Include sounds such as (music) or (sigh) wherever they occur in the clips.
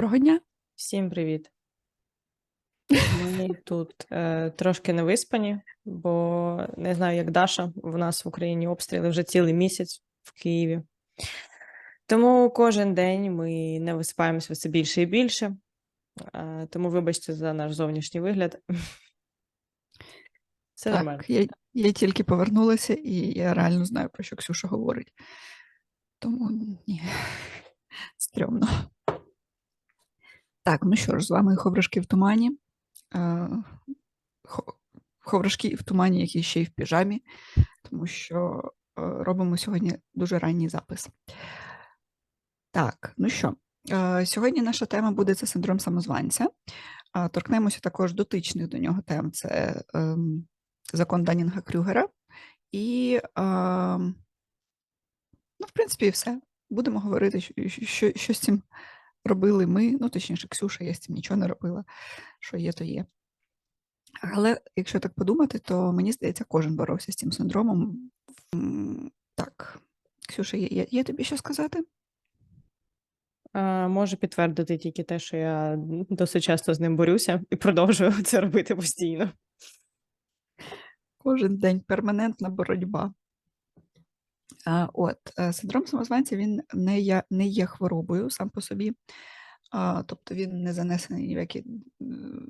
Доброго дня. Всім привіт. Ми (laughs) тут е, трошки не виспані, бо не знаю, як Даша, в нас в Україні обстріли вже цілий місяць в Києві. Тому кожен день ми не висипаємося все більше і більше. Е, тому вибачте за наш зовнішній вигляд. (laughs) Все нормально. Так, я, я тільки повернулася, і я реально знаю, про що Ксюша говорить. Тому ні, (laughs) стрьомно. Так, ну що ж, з вами Ховрашки в тумані. Е, Ховрашки в тумані, які ще й в піжамі, тому що е, робимо сьогодні дуже ранній запис. Так, ну що, е, сьогодні наша тема буде це синдром самозванця. Торкнемося також дотичних до нього тем: це ем, закон Данінга Крюгера. І, ем, ну, в принципі, все. Будемо говорити, що, що, що з цим робили ми. Ну, точніше, Ксюша, я з цим нічого не робила. Що є, то є. Але якщо так подумати, то мені здається, кожен боровся з цим синдромом. Так, Ксюша, є, є, є тобі що сказати? Е, можу підтвердити тільки те, що я досить часто з ним борюся і продовжую це робити постійно. Кожен день перманентна боротьба. От, е, синдром самозванця він не є, не є хворобою сам по собі, тобто він не занесений ні в які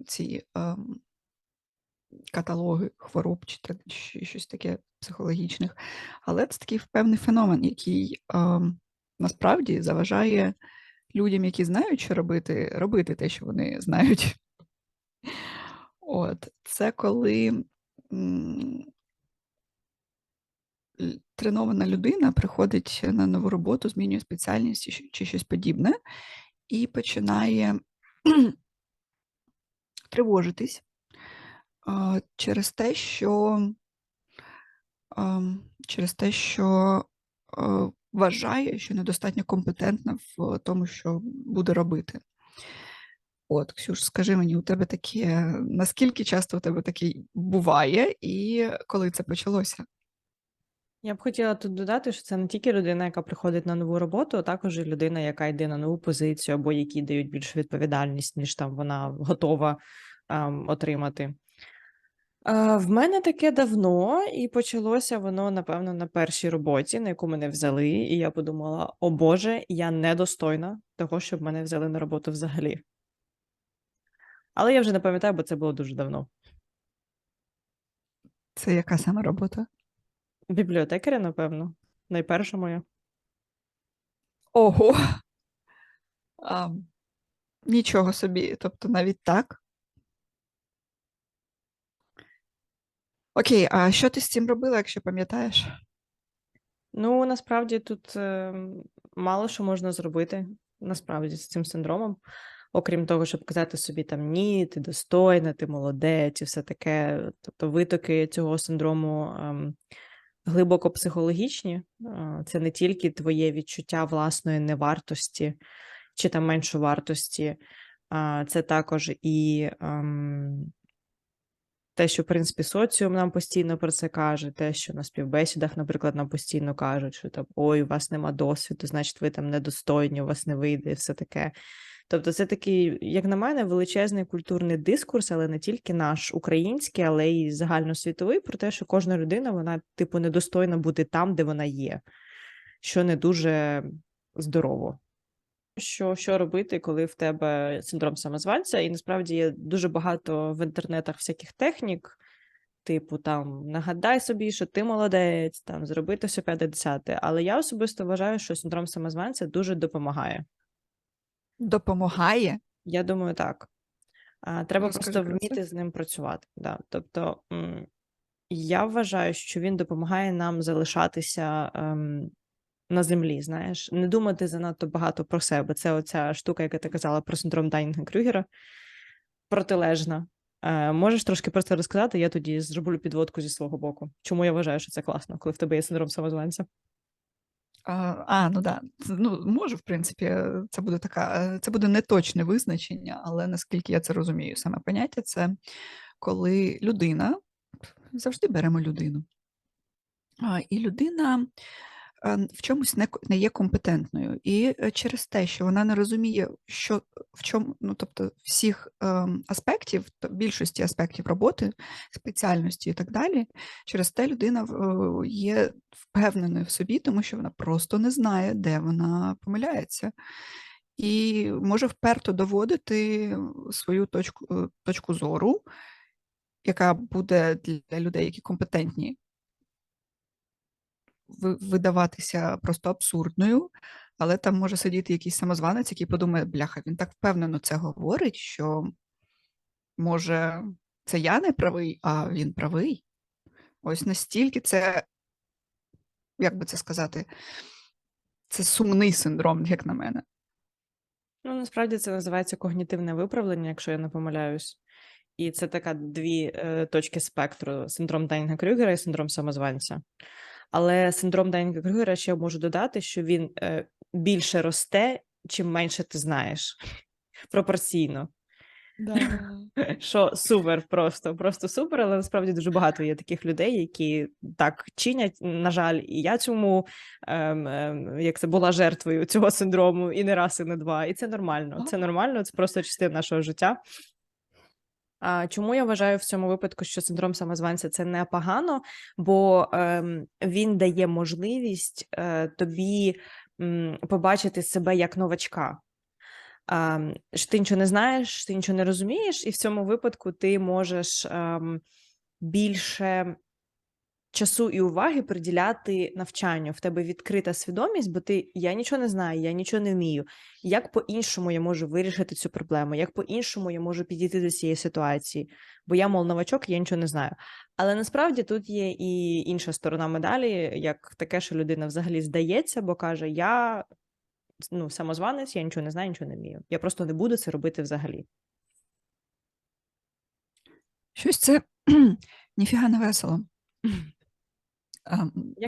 ці ем, каталоги хвороб чи щось таке психологічних. Але це такий певний феномен, який ем, насправді заважає людям, які знають, що робити, робити те, що вони знають. От, це коли тренована людина приходить на нову роботу, змінює спеціальність чи, щось подібне, і починає (clears throat) тривожитись через те, що через те, що вважає, що недостатньо компетентна в тому, що буде робити. От, Ксюш, скажи мені, у тебе таке, наскільки часто у тебе таке буває, і коли це почалося? Я б хотіла тут додати, що це не тільки людина, яка приходить на нову роботу, а також і людина, яка йде на нову позицію, або які дають більшу відповідальність, ніж там вона готова ем, отримати. Е, в мене таке давно, і почалося воно, напевно, на першій роботі, на яку мене взяли. І я подумала: о Боже, я недостойна того, щоб мене взяли на роботу взагалі. Але я вже не пам'ятаю, бо це було дуже давно. Це яка саме робота? Бібліотекаря, напевно, найперша моя. Ого. А, нічого собі, тобто навіть так. Окей, а що ти з цим робила, якщо пам'ятаєш? Ну, насправді тут е, мало що можна зробити, насправді, з цим синдромом, окрім того, щоб казати собі там ні, ти достойна, ти молодець і все таке. Тобто витоки цього синдрому ем, глибоко психологічні. Це не тільки твоє відчуття власної невартості чи там меншовартості, а це також і ем, те, що, в принципі, соціум нам постійно про це каже, те, що на співбесідах, наприклад, нам постійно кажуть, що там ой, у вас нема досвіду, значить, ви там недостойні, у вас не вийде, і все таке. Тобто, це такий, як на мене, величезний культурний дискурс, але не тільки наш український, але й загальносвітовий, про те, що кожна людина, вона, типу, недостойна бути там, де вона є, що не дуже здорово. Що, що робити, коли в тебе синдром самозванця, і насправді є дуже багато в інтернетах всяких технік, типу там нагадай собі, що ти молодець, там зроби то все 50 Але я особисто вважаю, що синдром самозванця дуже допомагає. Допомагає? Я думаю, так. Треба Розкажи просто це. вміти з ним працювати. Да. Тобто, я вважаю, що він допомагає нам залишатися ем, на землі, знаєш, не думати занадто багато про себе. Це оця штука, яка ти казала про синдром Дайнінга Крюгера, протилежна. Е, можеш трошки про це розказати? Я тоді зроблю підводку зі свого боку. Чому я вважаю, що це класно, коли в тебе є синдром самозванця? А, ну да. Ну, можу, в принципі, е, це буде така, е, це буде неточне визначення, але наскільки я це розумію, саме поняття це коли людина, завжди беремо людину. І людина в чомусь не, не є компетентною. І е, через те, що вона не розуміє, що в чому, ну тобто всіх ем, аспектів, більшості аспектів роботи, спеціальності і так далі, через те людина е, є впевненою в собі, тому що вона просто не знає, де вона помиляється. І може вперто доводити свою точку, е, точку зору, яка буде для людей, які компетентні, видаватися просто абсурдною, але там може сидіти якийсь самозванець, який подумає, бляха, він так впевнено це говорить, що може це я не правий, а він правий. Ось настільки це, як би це сказати, це сумний синдром, як на мене. Ну, насправді це називається когнітивне виправлення, якщо я не помиляюсь. І це така дві е, точки спектру: синдром Дайнга Крюгера і синдром самозванця. Але синдром Дайнга Крюгера ще можу додати, що він е, більше росте, чим менше ти знаєш. Пропорційно. (laughs) Що супер, просто, просто супер, але насправді дуже багато є таких людей, які так чинять. На жаль, і я цьому ем, ем, як це була жертвою цього синдрому і не раз, і не два. І це нормально. Це (laughs) нормально, це просто частина нашого життя. Чому я вважаю в цьому випадку, що синдром самозванця це не погано, бо ем, він дає можливість е, тобі побачити себе як новачка. Що ти нічого не знаєш, ти нічого не розумієш, і в цьому випадку ти можеш ем, більше часу і уваги приділяти навчанню. В тебе відкрита свідомість, бо ти я нічого не знаю, я нічого не вмію. Як по-іншому я можу вирішити цю проблему? Як по-іншому я можу підійти до цієї ситуації? Бо я, мол, новачок, я нічого не знаю. Але насправді тут є і інша сторона медалі, як таке, що людина взагалі здається, бо каже: Я ну, самозванець, я нічого не знаю, нічого не вмію. Я просто не буду це робити взагалі. Щось це (clears throat) ніфіга не весело. А,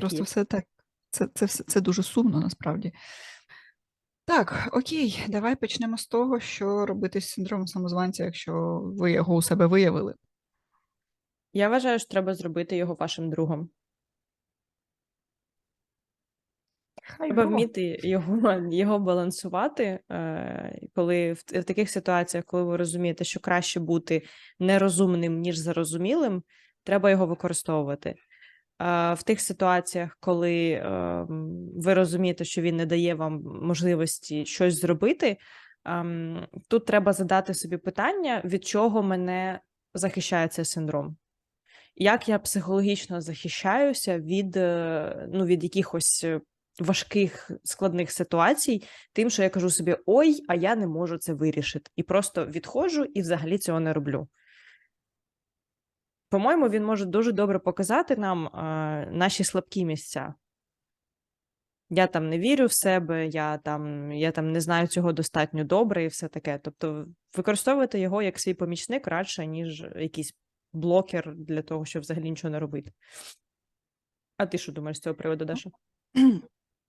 просто все так. Це, це, це дуже сумно насправді. Так, окей, давай почнемо з того, що робити з синдромом самозванця, якщо ви його у себе виявили. Я вважаю, що треба зробити його вашим другом. Хай Треба вміти його, його балансувати, е, коли в, в таких ситуаціях, коли ви розумієте, що краще бути нерозумним, ніж зарозумілим, треба його використовувати. А в тих ситуаціях, коли е, ви розумієте, що він не дає вам можливості щось зробити, ем, тут треба задати собі питання, від чого мене захищає цей синдром. Як я психологічно захищаюся від, е, ну, від якихось е, важких складних ситуацій, тим, що я кажу собі: ой, а я не можу це вирішити. І просто відходжу і взагалі цього не роблю. По-моєму, він може дуже добре показати нам е, наші слабкі місця. Я там не вірю в себе, я там, я там не знаю цього достатньо добре і все таке. Тобто, використовувати його як свій помічник радше, ніж якийсь блокер для того, щоб взагалі нічого не робити. А ти що думаєш з цього приводу, Даша? (clears throat)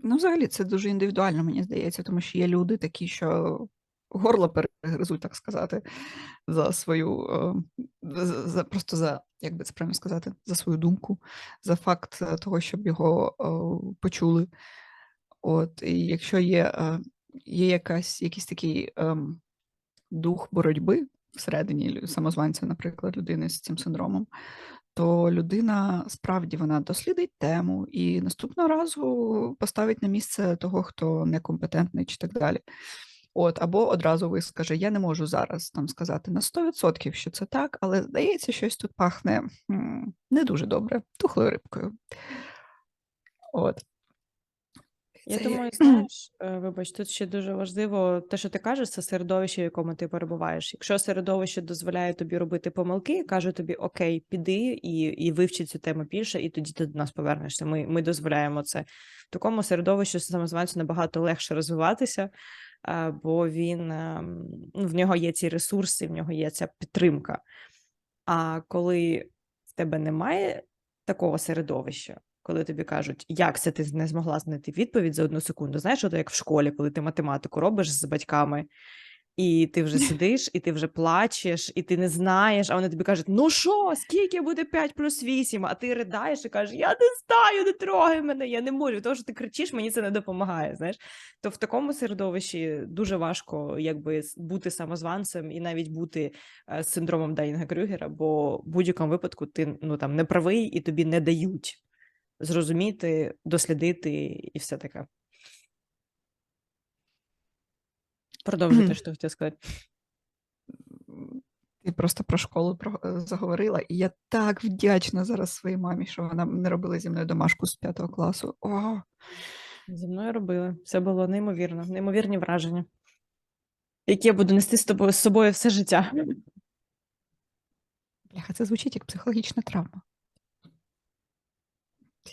Ну, взагалі, це дуже індивідуально, мені здається, тому що є люди такі, що горло перегризуть, так сказати, за свою, е, за, за- просто за, як би це правильно сказати, за свою думку, за факт е, того, щоб його е, почули. От, і якщо є, є якась, якийсь такий ем, дух боротьби всередині самозванця, наприклад, людини з цим синдромом, то людина справді вона дослідить тему і наступного разу поставить на місце того, хто некомпетентний чи так далі. От, або одразу вискаже: я не можу зараз там сказати на 100%, що це так, але здається, щось тут пахне м, не дуже добре, тухлою рибкою. От. Я Це- думаю, знаєш, е, вибач, тут ще дуже важливо те, що ти кажеш, це середовище, в якому ти перебуваєш. Якщо середовище дозволяє тобі робити помилки, каже тобі окей, піди і, і вивчи цю тему більше, і тоді ти до нас повернешся. Ми, ми дозволяємо це. В такому середовищі самозванцю набагато легше розвиватися, бо він ем, ну, в нього є ці ресурси, в нього є ця підтримка. А коли в тебе немає такого середовища, коли тобі кажуть, як це ти не змогла знайти відповідь за одну секунду. Знаєш, от як в школі, коли ти математику робиш з батьками, І ти вже (laughs) сидиш, і ти вже плачеш, і ти не знаєш, а вони тобі кажуть: ну що, скільки буде 5 плюс 8? А ти riдаєш і кажеш, я не знаю, не трогай мене, я не можу. Тому що ти кричиш, мені це не допомагає. Знаєш, то в такому середовищі дуже важко якби бути самозванцем і навіть бути е, з синдромом Дайнга Крюгера, бо в будь-якому випадку ти ну там не правий і тобі не дають зрозуміти, дослідити і все таке. Продовжуйте, (clears throat) що хотів сказати. Ти просто про школу е, заговорила, і я так вдячна зараз своїй мамі, що вона не робила зі мною домашку з п'ятого класу. О, Зі мною робили. Все було неймовірно, неймовірні враження, які я буду нести з тобою з собою все життя. бляха, це звучить як психологічна травма.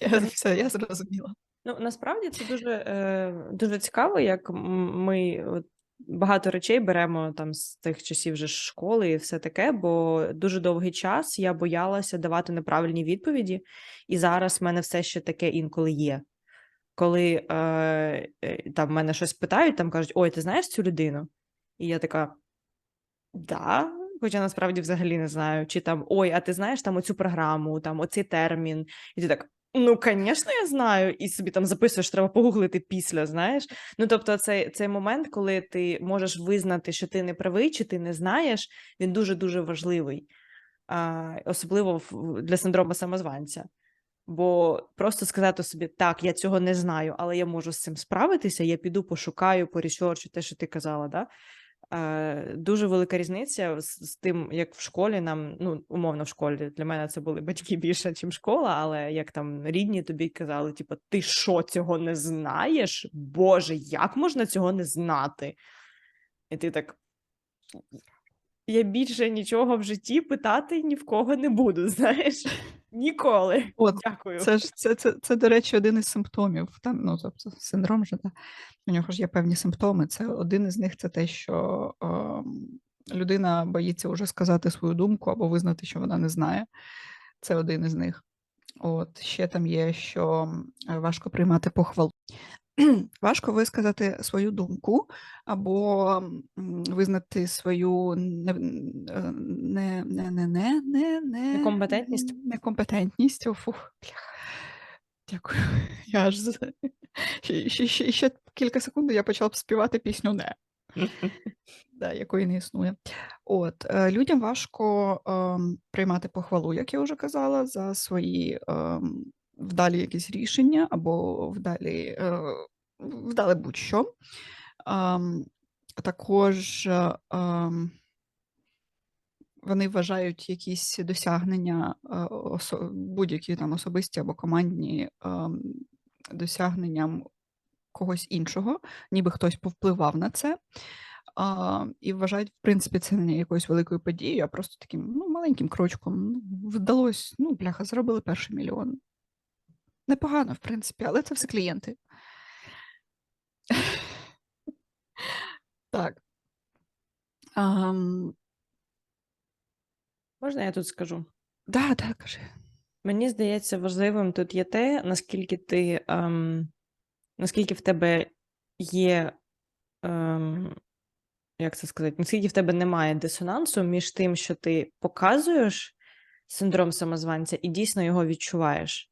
Я, все, я зрозуміла. Ну, насправді це дуже, е, дуже цікаво, як ми от, багато речей беремо там з тих часів вже школи і все таке, бо дуже довгий час я боялася давати неправильні відповіді, і зараз в мене все ще таке інколи є. Коли е, е, там мене щось питають, там кажуть: Ой, ти знаєш цю людину? І я така. Да, хоча насправді взагалі не знаю. Чи там ой, а ти знаєш там оцю програму, там оцей термін, і ти так. Ну, звісно, я знаю, і собі там записуєш, треба погуглити після, знаєш. Ну, тобто, цей, цей момент, коли ти можеш визнати, що ти не правий, чи ти не знаєш, він дуже-дуже важливий, а, особливо для синдрому самозванця. Бо просто сказати собі, так, я цього не знаю, але я можу з цим справитися, я піду пошукаю, порішорчу те, що ти казала, да? Дуже велика різниця з тим, як в школі нам, ну, умовно, в школі для мене це були батьки (laughs) більше, ніж школа, але як там рідні тобі казали, типу, ти що цього не знаєш? Боже, як можна цього не знати? І ти так. Я більше нічого в житті питати ні в кого не буду, (laughs) знаєш? Ніколи. От, Дякую. Це ж це, це, це, до речі, один із симптомів. Там, ну, тобто, синдром же, да? у нього ж є певні симптоми. Це один із них це те, що о, людина боїться вже сказати свою думку або визнати, що вона не знає. Це один із них. От ще там є, що важко приймати похвалу. (clears throat) Важко висказати свою думку або визнати свою не, е, не, не, не, не, не, не, Некомпетентність? Некомпетентність. О, фух. Дякую. (laughs) Я аж ще, ще, ще, ще кілька секунд я почала б співати пісню не, (laughs) да, якої не існує. От, е, людям важко ем, приймати похвалу, як я вже казала, за свої ем, вдалі якісь рішення або вдалі, е, вдали будь-що. Також вони вважають якісь досягнення, е, будь-які там особисті або командні досягненням когось іншого, ніби хтось повпливав на це. А, і вважають, в принципі, це не якоюсь великою подією, а просто таким ну, маленьким крочком. Ну, вдалося, ну, бляха, заробили перший мільйон. Непогано, в принципі, але це все клієнти. Так. Ам, Можна я тут скажу? да, да, кажи. Мені здається, важливим тут є те, наскільки ти, ем, наскільки в тебе є, ем, як це сказати, наскільки в тебе немає дисонансу між тим, що ти показуєш синдром самозванця і дійсно його відчуваєш.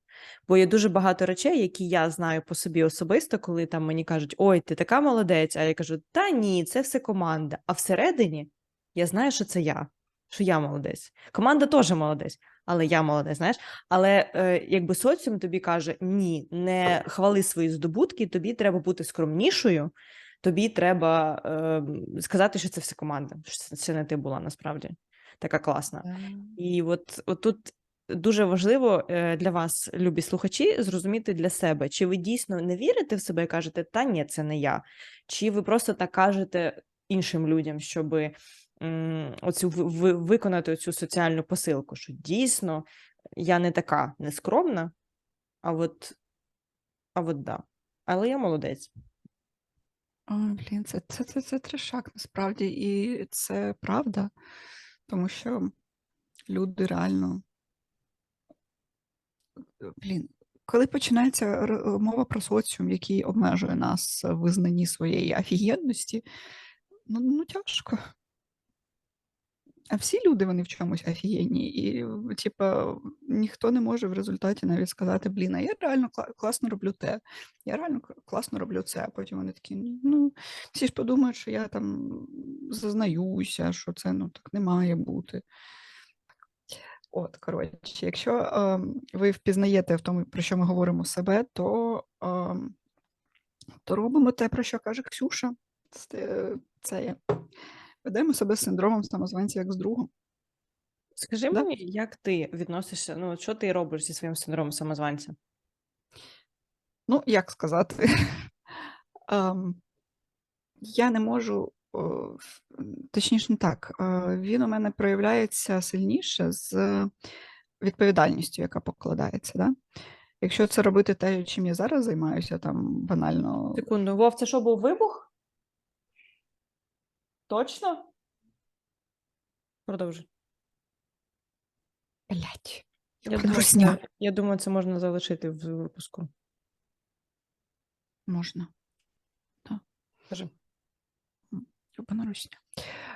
Бо є дуже багато речей, які я знаю по собі особисто, коли там мені кажуть, ой, ти така молодець, а я кажу, та ні, це все команда. А всередині я знаю, що це я, що я молодець. Команда теж молодець, але я молодець, знаєш. Але е, якби соціум тобі каже: ні, не хвали свої здобутки, тобі треба бути скромнішою, тобі треба е, сказати, що це все команда, що це, не ти була насправді така класна. І от, от тут дуже важливо е, для вас, любі слухачі, зрозуміти для себе, чи ви дійсно не вірите в себе і кажете, та ні, це не я, чи ви просто так кажете іншим людям, щоб оцю ви- ви- виконати цю соціальну посилку, що дійсно я не така нескромна, а от, а от да. Але я молодець. Ой, блін, це, це, це, це трешак насправді, і це правда, тому що люди реально. Блін, коли починається мова про соціум, який обмежує нас в визнанні своєї офігенності, ну, ну тяжко. А всі люди вони в чомусь офігенні, і типа ніхто не може в результаті навіть сказати: блін, а я реально класно роблю те, я реально класно роблю це. А потім вони такі: ну, всі ж подумають, що я там зазнаюся, що це ну так не має бути. От, коротше, якщо ем, ви впізнаєте в тому, про що ми говоримо себе, то, ем, то робимо те, про що каже Ксюша. Це, це є. Ведемо себе з синдромом самозванця як з другом. Скажи Да? мені, як ти відносишся, ну, що ти робиш зі своїм синдромом самозванця? Ну, як сказати, (laughs) ем, я не можу, точніше, не так. Він у мене проявляється сильніше з відповідальністю, яка покладається. Да? Якщо це робити те, чим я зараз займаюся, там банально Секунду, Вов, це що був вибух? Точно? Продовжуй. блять. Я думаю, це, я думаю, це можна залишити в випуску. Можна. Кажи. Йобана русня.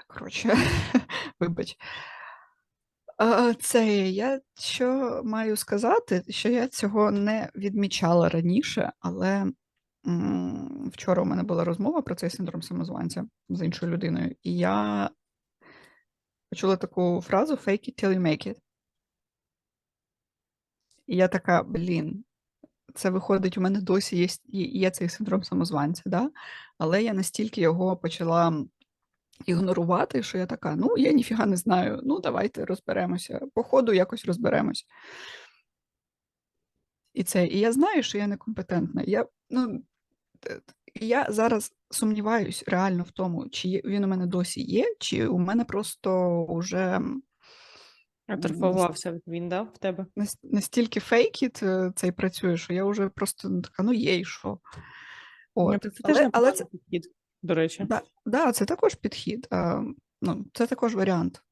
Коротше, (laughs) вибач. Це я що маю сказати, що я цього не відмічала раніше, але вчора у мене була розмова про цей синдром самозванця з іншою людиною, і я почула таку фразу fake it till you make it. І я така, блін, це виходить, у мене досі є, є, цей синдром самозванця, да? але я настільки його почала ігнорувати, що я така, ну, я ніфіга не знаю, ну, давайте розберемося. По ходу якось розберемось. І це, і я знаю, що я некомпетентна. Я, ну, я зараз сумніваюсь реально в тому, чи він у мене досі є, чи у мене просто вже Атрофувався він, да, в тебе? настільки фейкіт цей працює, що я вже просто ну, така, ну є й що. Ну, От. це теж Але, але це, підхід, до речі. да, да, це також підхід. А, ну, це також варіант.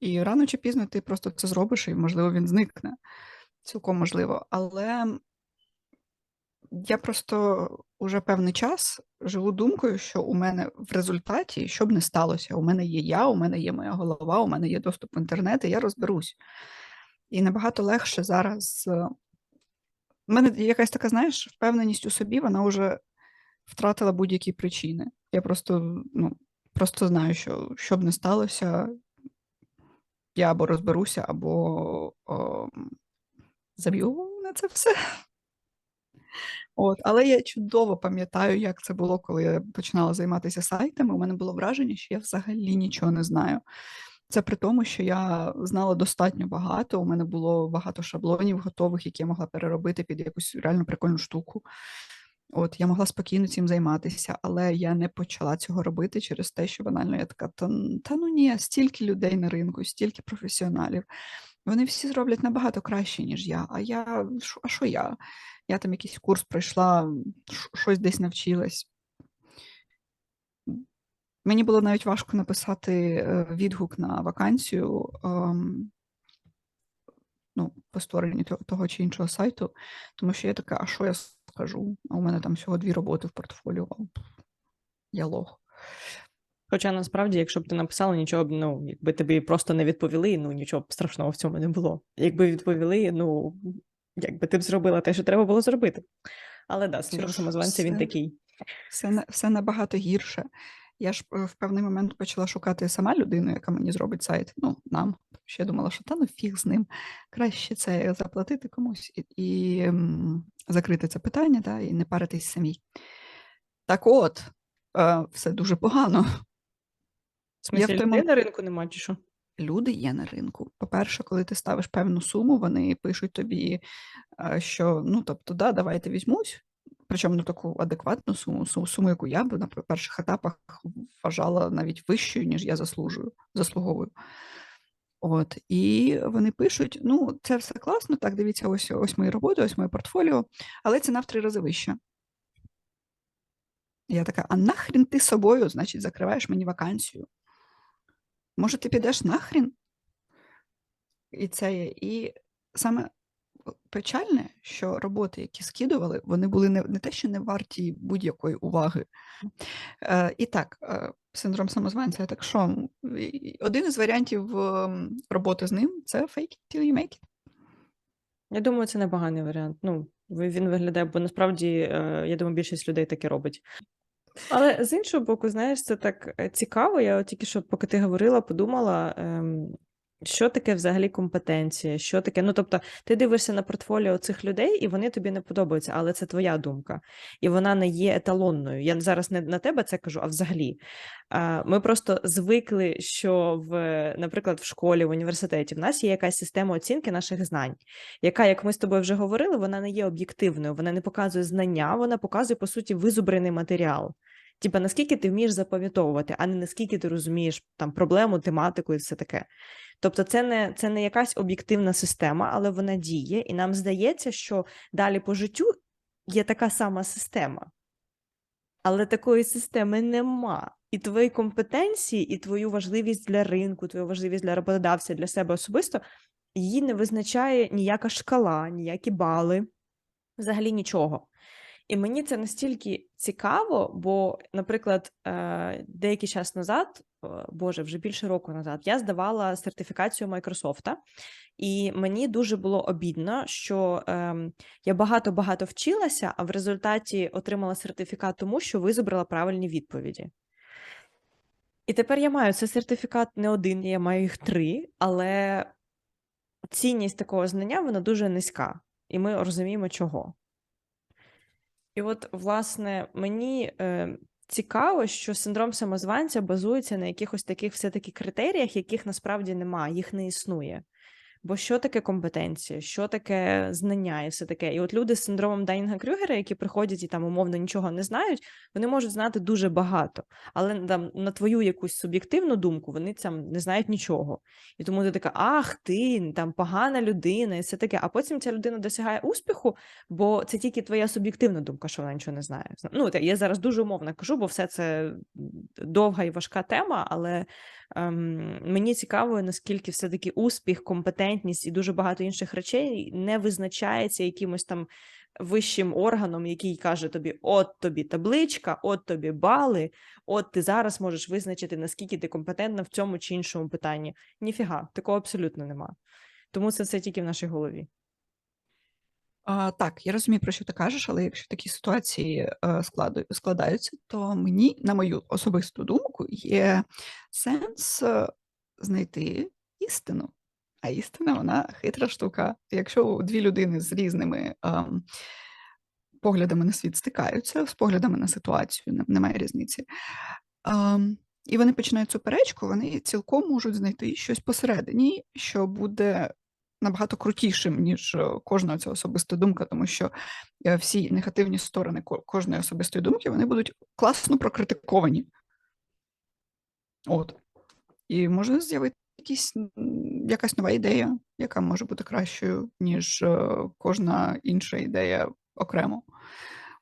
І рано чи пізно ти просто це зробиш, і, можливо, він зникне. Цілком можливо. Але я просто уже певний час живу думкою, що у мене в результаті, що б не сталося, у мене є я, у мене є моя голова, у мене є доступ в інтернет, і я розберусь. І набагато легше зараз. е, У мене якась така, знаєш, впевненість у собі, вона вже втратила будь-які причини. Я просто, ну, просто знаю, що що б не сталося, я або розберуся, або о, заб'ю на це все. От, але я чудово пам'ятаю, як це було, коли я починала займатися сайтами. У мене було враження, що я взагалі нічого не знаю. Це при тому, що я знала достатньо багато. У мене було багато шаблонів готових, які я могла переробити під якусь реально прикольну штуку. От я могла спокійно цим займатися, але я не почала цього робити через те, що банально я така, та, та ну ні, стільки людей на ринку, стільки професіоналів. Вони всі зроблять набагато краще, ніж я. А я а що я? Я там якийсь курс пройшла, щось десь навчилась. Мені було навіть важко написати е, відгук на вакансію ем, ну, по створенню того, чи іншого сайту, тому що я така, а що я скажу? А у мене там всього дві роботи в портфоліо. Я лох. Хоча насправді, якщо б ти написала, нічого б, ну, якби тобі просто не відповіли, ну нічого б страшного в цьому не було. Якби відповіли, ну, якби ти б зробила те, що треба було зробити. Але да, синдром самозванця він такий. Все, все набагато гірше. Я ж е, в певний момент почала шукати сама людину, яка мені зробить сайт. Ну, нам. Ще думала, що та ну фіг з ним. Краще це заплатити комусь і, і м, закрити це питання, да, і не паритись самій. Так от, е, все дуже погано. В смислі, той людей на ринку нема, чи що? Люди є на ринку. По-перше, коли ти ставиш певну суму, вони пишуть тобі, е, що ну тобто, да, давайте візьмусь. Причому ну, таку адекватну суму, су- суму, яку я б на перших етапах вважала навіть вищою, ніж я заслужую, заслуговую. От, і вони пишуть: ну, це все класно, так, дивіться, ось ось мої роботи, ось моє портфоліо, але ціна в три рази вища. Я така, а нахрін ти собою, значить, закриваєш мені вакансію? Може, ти підеш нахрін? І це є. І саме печальне, що роботи, які скидували, вони були не, не те, що не варті будь-якої уваги. Е, і так, е, синдром самозванця. Так що один із варіантів ем, роботи з ним це fake it till you make it. Я думаю, це непоганий варіант. Ну, він виглядає, бо насправді, е, я думаю, більшість людей таке робить. Але з іншого боку, знаєш, це так е, цікаво. Я от тільки що, поки ти говорила, подумала, ем, що таке взагалі компетенція, що таке. Ну, тобто, ти дивишся на портфоліо цих людей, і вони тобі не подобаються, але це твоя думка, і вона не є еталонною. Я зараз не на тебе це кажу, а взагалі. Ми просто звикли, що в, наприклад, в школі, в університеті в нас є якась система оцінки наших знань, яка, як ми з тобою вже говорили, вона не є об'єктивною, вона не показує знання, вона показує, по суті, визубрений матеріал. Типа, наскільки ти вмієш запам'ятовувати, а не наскільки ти розумієш там проблему, тематику і все таке. Тобто, це не, це не якась об'єктивна система, але вона діє, і нам здається, що далі по життю є така сама система. Але такої системи нема. І твої компетенції, і твою важливість для ринку, твою важливість для роботодавця, для себе особисто, її не визначає ніяка шкала, ніякі бали, взагалі нічого. І мені це настільки цікаво, бо, наприклад, е, деякий час назад, е, боже, вже більше року назад, я здавала сертифікацію Майкрософта, і мені дуже було обідно, що ем, я багато-багато вчилася, а в результаті отримала сертифікат тому, що визобрала правильні відповіді. І тепер я маю цей сертифікат не один, я маю їх три, але цінність такого знання вона дуже низька, і ми розуміємо, чого. І от, власне, мені е, цікаво, що синдром самозванця базується на якихось таких все-таки критеріях, яких насправді немає, їх не існує. Бо що таке компетенція, що таке знання і все таке. І от люди з синдромом Дайнга Крюгера, які приходять і там умовно нічого не знають, вони можуть знати дуже багато, але там на твою якусь суб'єктивну думку вони там не знають нічого. І тому ти така, ах, ти там погана людина, і все таке. А потім ця людина досягає успіху, бо це тільки твоя суб'єктивна думка, що вона нічого не знає. Ну, я зараз дуже умовно кажу, бо все це довга і важка тема, але мені цікаво, наскільки все-таки успіх, компетентність і дуже багато інших речей не визначається якимось там вищим органом, який каже тобі: от тобі табличка, от тобі бали, от ти зараз можеш визначити, наскільки ти компетентна в цьому чи іншому питанні. Ніфіга, такого абсолютно нема. Тому це все тільки в нашій голові. А, так, я розумію, про що ти кажеш, але якщо такі ситуації е, складу- складаються, то мені, на мою особисту думку, є сенс е, знайти істину. А істина вона хитра штука. Якщо дві людини з різними ем, поглядами на світ стикаються, з поглядами на ситуацію, не- немає різниці. ем, і вони починають суперечку, вони цілком можуть знайти щось посередині, що буде набагато крутішим, ніж е, кожна ця особиста думка, тому що е, всі негативні сторони кожної особистої думки вони будуть класно прокритиковані. От. І може з'явитися якісь, якась нова ідея, яка може бути кращою, ніж е, кожна інша ідея окремо.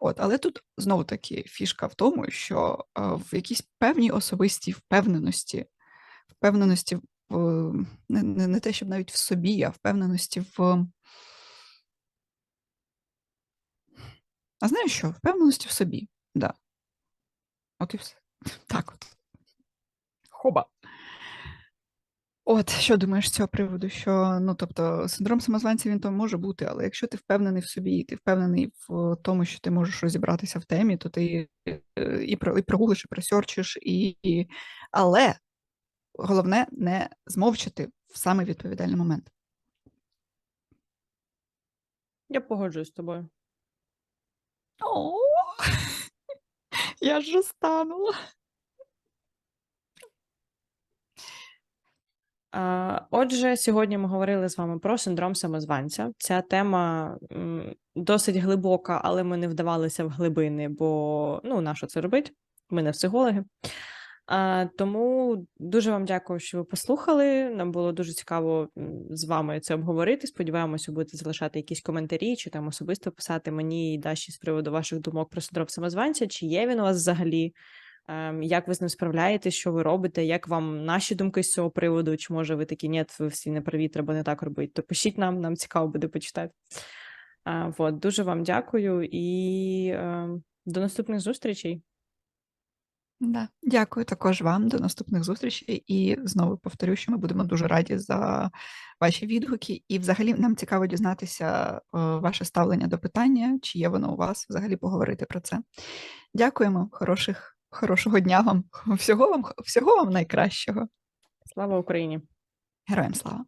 От, але тут знову таки фішка в тому, що в якійсь певній особистій впевненості, впевненості не, не, не те, щоб навіть в собі, а впевненості в. А знаєш що? Впевненості в собі, да. От і все. (laughs) Так от. Хоба. От, що думаєш з цього приводу? Що, ну, тобто, синдром самозванця він то може бути, але якщо ти впевнений в собі, і ти впевнений в тому, що ти можеш розібратися в темі, то ти е, і, і прогулиш, і просьорчиш, і, і... але головне не змовчати в саме відповідальний момент. Я погоджуюсь з тобою. О, (laughs) я ж розтанула. Отже, сьогодні ми говорили з вами про синдром самозванця. Ця тема досить глибока, але ми не вдавалися в глибини, бо ну, на що це робить? Ми не психологи. Тому дуже вам дякую, що ви послухали. Нам було дуже цікаво з вами це обговорити. Сподіваємося, будете залишати якісь коментарі, чи там особисто писати мені і Даші з приводу ваших думок про синдром самозванця, чи є він у вас взагалі. ем, як ви з ним справляєтесь, що ви робите, як вам наші думки з цього приводу, чи може ви такі, ні, ви всі не праві, треба не так робити, то пишіть нам, нам цікаво буде почитати. А, вот, дуже вам дякую і ем, до наступних зустрічей. Да. Дякую також вам. До наступних зустрічей. І знову повторю, що ми будемо дуже раді за ваші відгуки. І взагалі нам цікаво дізнатися е, ваше ставлення до питання, чи є воно у вас взагалі поговорити про це. Дякуємо, хороших, хорошого дня вам, всього вам, всього вам найкращого. Слава Україні! Героям слава!